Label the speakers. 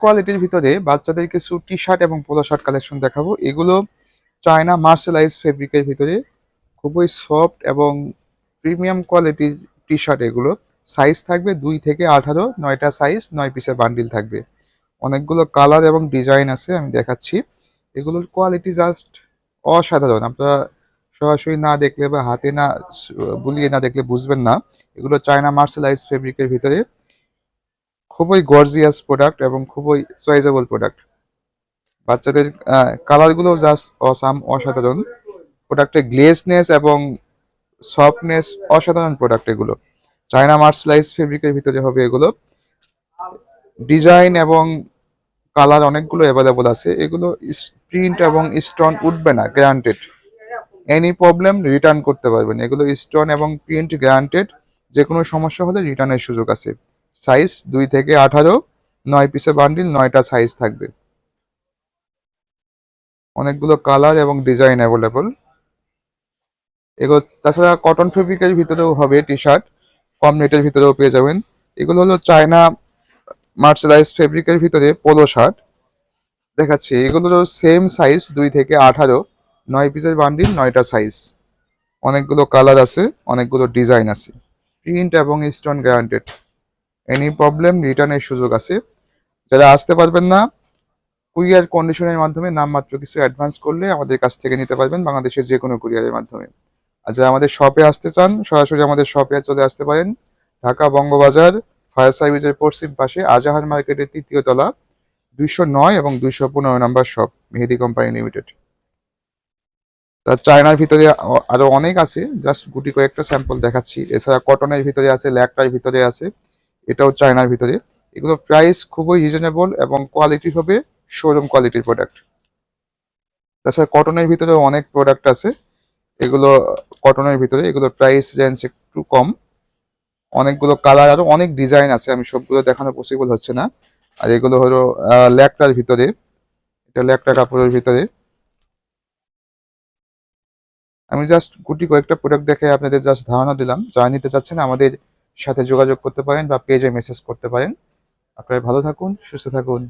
Speaker 1: কোয়ালিটির ভিতরে বাচ্চাদের কিছু টি শার্ট এবং পোলো শার্ট কালেকশন দেখাবো। এগুলো চায়না মার্শালাইজ ফেব্রিকের ভিতরে খুবই সফট এবং প্রিমিয়াম কোয়ালিটির টি শার্ট এগুলো। সাইজ থাকবে দুই থেকে আঠারো, নয়টা সাইজ নয় পিসের বান্ডিল থাকবে। অনেকগুলো কালার এবং ডিজাইন আছে, আমি দেখাচ্ছি। এগুলোর কোয়ালিটি জাস্ট অসাধারণ। আপনারা সরাসরি না দেখলে বা হাতে না বুলিয়ে না দেখলে বুঝবেন না। এগুলো চায়না মার্শালাইজ ফেব্রিকের ভিতরে। খুবই গর্জিয়াস প্রোডাক্ট এবং খুবই চয়েজেবল প্রোডাক্ট বাচ্চাদের কালারগুলো জাস্ট অসাম অসাধারণ। প্রোডাক্টের গ্লেসনেস এবং সফটনেস অসাধারণ প্রোডাক্ট এগুলো। চায়না মার্শালাইজ ফেব্রিকের ভিতরে হবে এগুলো। ডিজাইন এবং কালার অনেকগুলো অ্যাভেলেবল আছে। এগুলো প্রিন্ট এবং স্টোন উঠবে না গ্যারান্টেড এনি প্রবলেম রিটার্ন করতে পারবেন। এগুলো স্টোন এবং প্রিন্ট গ্যারান্টেড যে কোনো সমস্যা হলে রিটার্নের সুযোগ আছে। সাইজ দুই থেকে আঠারো, নয় পিসে বান্ডিল, নয়টা সাইজ থাকবে। অনেকগুলো কালার এবং ডিজাইন অ্যাভেলেবল। এগুলো তাছাড়া কটন ফেব্রিকের ভিতরেও হবে টি শার্ট কম নেটের ভিতরেও পেয়ে যাবেন। এগুলো হলো চায়না মার্শালাইজ ফেব্রিকের ভিতরে পোলো শার্ট। দেখাচ্ছি এগুলোরও সেম সাইজ দুই থেকে আঠারো, নয় পিসের বান্ডিল, নয়টা সাইজ। অনেকগুলো কালার আছে, অনেকগুলো ডিজাইন আছে। প্রিন্ট এবং স্টোন গ্যারান্টেড। এনি প্রবলেম রিটার্নের সুযোগ আছে। যারা আসতে পারবেন না কুরিয়ার কন্ডিশনের মাধ্যমে নামমাত্র কিছু অ্যাডভান্স করলে আমাদের কাছ থেকে নিতে পারবেন বাংলাদেশের যে কোনো কুরিয়ারের মাধ্যমে। আর যারা আমাদের শপে আসতে চান, সরাসরি আমাদের শপে চলে আসতে পারেন। ঢাকা বঙ্গবাজার ফায়ার সার্ভিসের পশ্চিম পাশে আজাহার মার্কেটের তৃতীয় তলা, দুইশো নয় এবং দুইশো পনেরো number shop Mehedi company limited তার চায়নার ভিতরে আরও অনেক আছে জাস্ট গুটি কয়েকটা স্যাম্পল দেখাচ্ছি। এছাড়া কটনের ভিতরে আছে ল্যাকটার ভিতরে আছে। এটাও চায়নার ভিতরে। এগুলো প্রাইস খুবই রিজনেবল এবং কোয়ালিটি হবে শোরুম কোয়ালিটির প্রোডাক্ট তাছাড়া কটনের ভিতরে অনেক প্রোডাক্ট আছে। এগুলো কটনের ভিতরে এগুলো প্রাইস রেঞ্জ একটু কম। অনেকগুলো কালার আরও অনেক ডিজাইন আছে, আমি সবগুলো দেখানো পসিবল হচ্ছে না। আর এগুলো হলো ল্যাকটার ভিতরে। এটা ল্যাকটা কাপড়ের ভিতরে। আমি জাস্ট গুটি কয়েকটা প্রোডাক্ট দেখে আপনাদের জাস্ট ধারণা দিলাম। যারা নিতে চাচ্ছেন, আমাদের সাথে যোগাযোগ করতে পারেন বা পেজে মেসেজ করতে পারেন। আপনারা ভালো থাকুন সুস্থ থাকুন।